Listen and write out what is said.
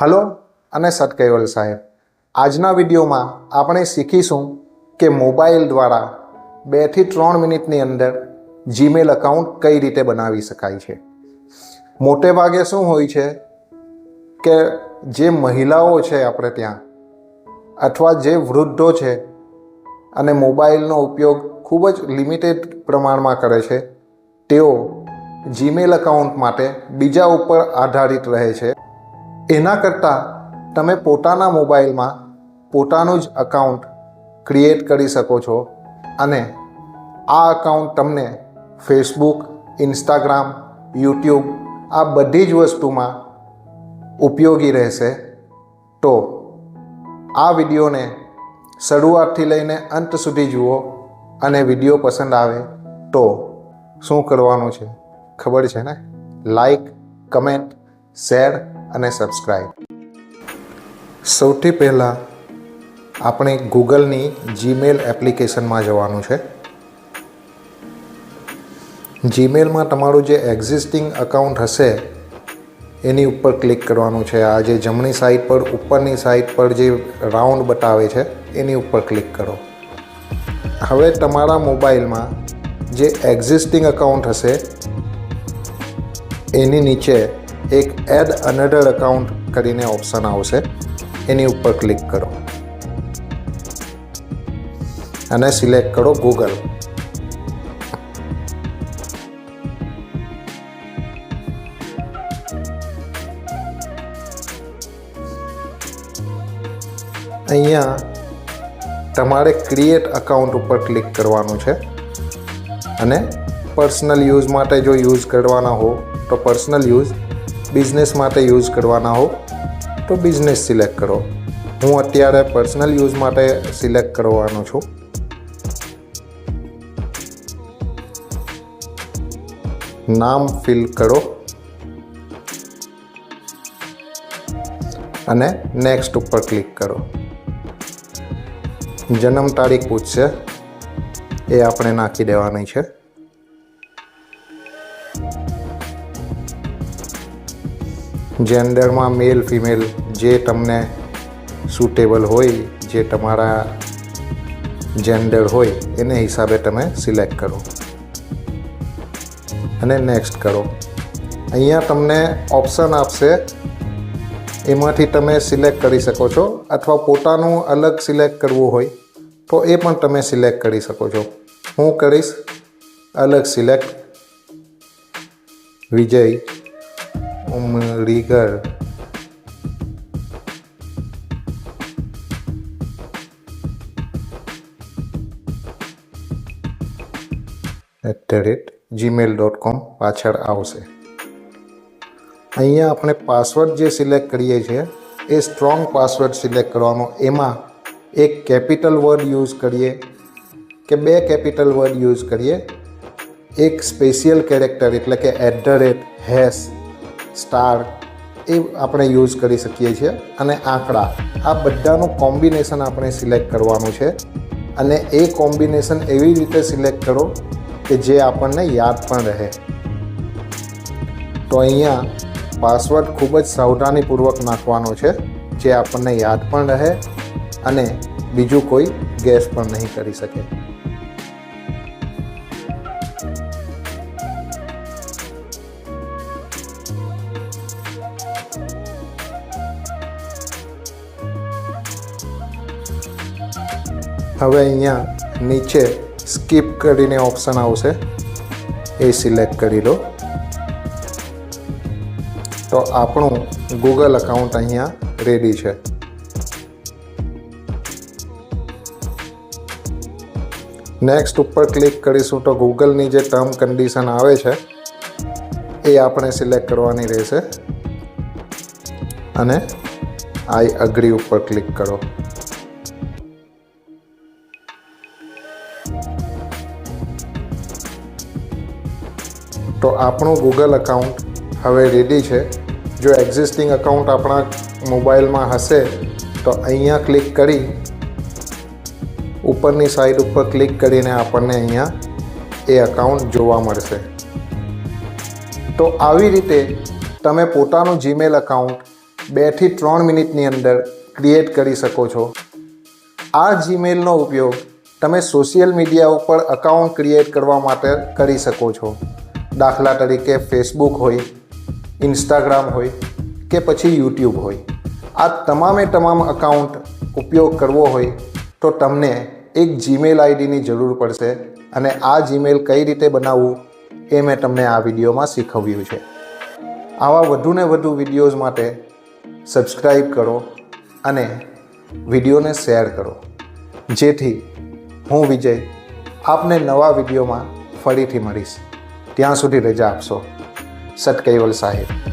Hello અને સટકેવલ સાહેબ. આજના વિડીયોમાં આપણે શીખીશું કે મોબાઈલ દ્વારા બેથી ત્રણ મિનિટની અંદર જીમેલ અકાઉન્ટ કઈ રીતે બનાવી શકાય છે. મોટે ભાગે શું હોય છે કે જે મહિલાઓ છે આપણે ત્યાં અથવા જે વૃદ્ધો છે અને મોબાઈલનો ઉપયોગ ખૂબ જ લિમિટેડ પ્રમાણમાં કરે છે, તેઓ જીમેલ અકાઉન્ટ માટે બીજા ઉપર આધારિત રહે છે. એના કરતાં તમે પોતાના મોબાઈલમાં પોતાનું જ અકાઉન્ટ ક્રિએટ કરી શકો છો અને આ અકાઉન્ટ તમને ફેસબુક ઇન્સ્ટાગ્રામ યુટ્યુબ આ બધી જ વસ્તુમાં ઉપયોગી રહેશે. તો આ વિડીયોને શરૂઆતથી લઈને અંત સુધી જુઓ અને વીડિયો પસંદ આવે તો શું કરવાનું છે? ખબર છે ને? લાઈક કમેન્ટ શેર અને સબસ્ક્રાઈબ સૌથી પહેલાં આપણે ગૂગલની જીમેલ એપ્લિકેશનમાં જવાનું છે. જીમેલમાં તમારું જે એક્ઝિસ્ટિંગ અકાઉન્ટ હશે, એની ઉપર ક્લિક કરવાનું છે. આ જે જમણી સાઈડ પર, ઉપરની સાઈડ પર જે રાઉન્ડ બતાવે છે, એની ઉપર ક્લિક કરો. હવે તમારા મોબાઈલમાં જે એક્ઝિસ્ટિંગ અકાઉન્ટ હશે, એની નીચે એક એડ અનડર અકાઉન્ટ કરીને ઓપ્શન આવશે. એની ઉપર ક્લિક કરો. અને સિલેક્ટ કરો ગૂગલ અહીંયા તમારે ક્રિએટ અકાઉન્ટ ઉપર ક્લિક કરવાનું છે. અને પર્સનલ યુઝ માટે જો યુઝ કરવાના હો, તો પર્સનલ યુઝ બિઝનેસ માટે યુઝ કરવાના હો, તો બિઝનેસ સિલેક્ટ કરો. હું અત્યારે પર્સનલ યુઝ માટે સિલેક્ટ કરવાનો છું. નામ ફિલ કરો. અને નેક્સ્ટ ઉપર ક્લિક કરો. જન્મ તારીખ પૂછશે. એ આપણે નાખી દેવાની છે. જેન્ડરમાં મેલ ફિમેલ જે તમને સુટેબલ હોય, જે તમારા જેન્ડર હોય, એને હિસાબે તમે સિલેક્ટ કરો. અને નેક્સ્ટ કરો. અહીંયા તમને ઓપ્શન આપશે, એમાંથી તમે સિલેક્ટ કરી શકો છો, અથવા પોતાનું અલગ સિલેક્ટ કરવું હોય, તો એ પણ તમે સિલેક્ટ કરી શકો છો. હું કરીશ અલગ select Vijay. Umrigar at the rate Gmail dot com પાછળ આવશે. અહીંયા આપણે પાસવર્ડ જે સિલેક્ટ કરીએ છીએ, એ સ્ટ્રોંગ પાસવર્ડ સિલેક્ટ કરવાનો. એમાં એક કેપિટલ વર્ડ યુઝ કરીએ કે બે કેપિટલ વર્ડ યુઝ કરીએ. એક સ્પેશિયલ કેરેક્ટર એટલે કે at the rate hash star એ આપણે યુઝ કરી શકીએ છીએ. અને આંકડા, આ બધાનું કોમ્બિનેશન આપણે સિલેક્ટ કરવાનું છે. અને એ કોમ્બિનેશન એવી રીતે સિલેક્ટ કરો કે જે આપણને યાદ પણ રહે. તો અહીંયા પાસવર્ડ ખૂબ જ સાવધાનીપૂર્વક નાખવાનો છે, જે આપણને યાદ પણ રહે અને બીજું કોઈ ગેસ પણ નહીં કરી શકે. હવે અહીંયા નીચે સ્કીપ કરીને ઓપ્શન આવશે. એ સિલેક્ટ કરી લો. તો આપણું ગૂગલ અકાઉન્ટ અહીંયા રેડી છે. નેક્સ્ટ ઉપર ક્લિક કરીશું તો ગૂગલની જે ટર્મ કન્ડિશન આવે છે, એ આપણે સિલેક્ટ કરવાની રહેશે. અને આઈ અગ્રી ઉપર ક્લિક કરો. તો આપણું ગૂગલ અકાઉન્ટ હવે રેડી છે. જો એક્ઝિસ્ટિંગ અકાઉન્ટ આપણા મોબાઈલમાં હશે, તો અહીંયા ક્લિક કરી, ઉપરની સાઈડ ઉપર ક્લિક કરીને આપણને અહીંયા એ અકાઉન્ટ જોવા મળશે. તો આવી રીતે તમે પોતાનું જીમેલ અકાઉન્ટ બેથી ત્રણ મિનિટની અંદર ક્રિએટ કરી શકો છો. આ જીમેલનો ઉપયોગ તમે સોશિયલ મીડિયા ઉપર અકાઉન્ટ ક્રિએટ કરવા માટે કરી શકો છો. દાખલા તરીકે ફેસબુક હોય ઇન્સ્ટાગ્રામ હોય કે પછી યુટ્યુબ હોય. આ તમામે તમામ અકાઉન્ટ ઉપયોગ કરવો હોય તો તમને એક જીમેલ આઈડીની જરૂર પડશે અને આ જીમેલ કઈ રીતે બનાવવું એ મેં તમને આ વિડીયોમાં શીખવ્યું છે. આવા વધુને વધુ વિડીયોઝ માટે સબસ્ક્રાઈબ કરો અને વિડીયોને શેર કરો. જેથી હું વિજય આપને નવા વિડીયોમાં ફરીથી મળીશ. ત્યાં સુધી રજા આપશો. સત કૈવલ સાહેબ.